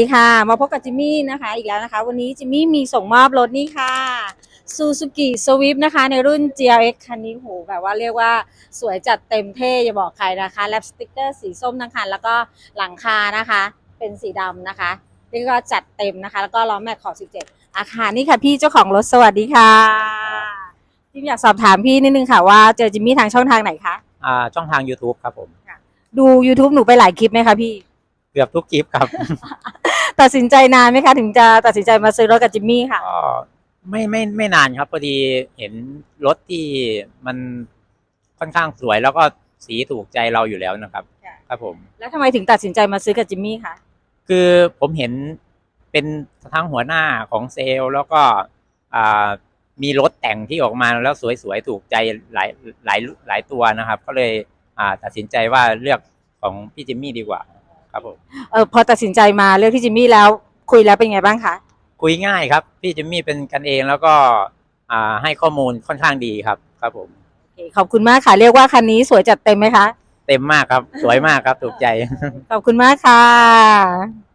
สวัสดีค่ะ มาพบกับจิมมี่นะคะอีกแล้วนะคะ วันนี้จิมมี่มีส่งมอบรถนี่ค่ะ Suzuki Swift นะคะ ในรุ่น GLX คันนี้โหแบบว่าเรียกว่าสวยจัดเต็มเท่อย่าบอกใครนะคะแลปสติกเกอร์สีส้มนะคะแล้วก็หลังคานะคะ เป็นสีดำนะคะเรียกว่าจัดเต็มนะคะ แล้วก็ล้อแม็กขอบ 17 อาคารนี่ค่ะพี่เจ้าของรถสวัสดีค่ะจิมอยากสอบถามพี่นิดนึงค่ะว่าเจอจิมมี่ทางช่องทางไหนคะอ่าช่องทาง YouTube ครับผม ดู YouTube หนูไปหลายคลิปไหมคะพี่ เกือบทุกคลิปครับ ตัดสินใจนานไหมคะถึงจะตัดสินใจมาซื้อรถกับจิมมี่ค่ะ ก็ไม่ไม่ไม่นานครับพอดีเห็นรถที่มันค่อนข้างสวยแล้วก็สีถูกใจเราอยู่แล้วนะครับ ค่ะ ครับผม แล้วทำไมถึงตัดสินใจมาซื้อกับจิมมี่คะคือผมเห็นเป็นทั้งหัวหน้าของเซลล์แล้วก็อ่ามีรถแต่งที่ออกมาแล้วสวยๆถูกใจหลายหลายหลายตัวนะครับ ก็เลยอ่าตัดสินใจว่าเลือกของพี่จิมมี่ดีกว่า ครับผมเออพอตัดสินใจมาเลือกที่จิมมี่แล้วคุยแล้วเป็นไงบ้างคะคุยง่ายครับ พี่จิมมี่เป็นกันเองแล้วก็อ่าให้ข้อมูลค่อนข้างดีครับ ครับผมโอเคขอบคุณมากค่ะ เรียกว่าคันนี้สวยจัดเต็มไหมคะ เต็มมากครับ สวยมากครับถูกใจ ขอบคุณมากค่ะ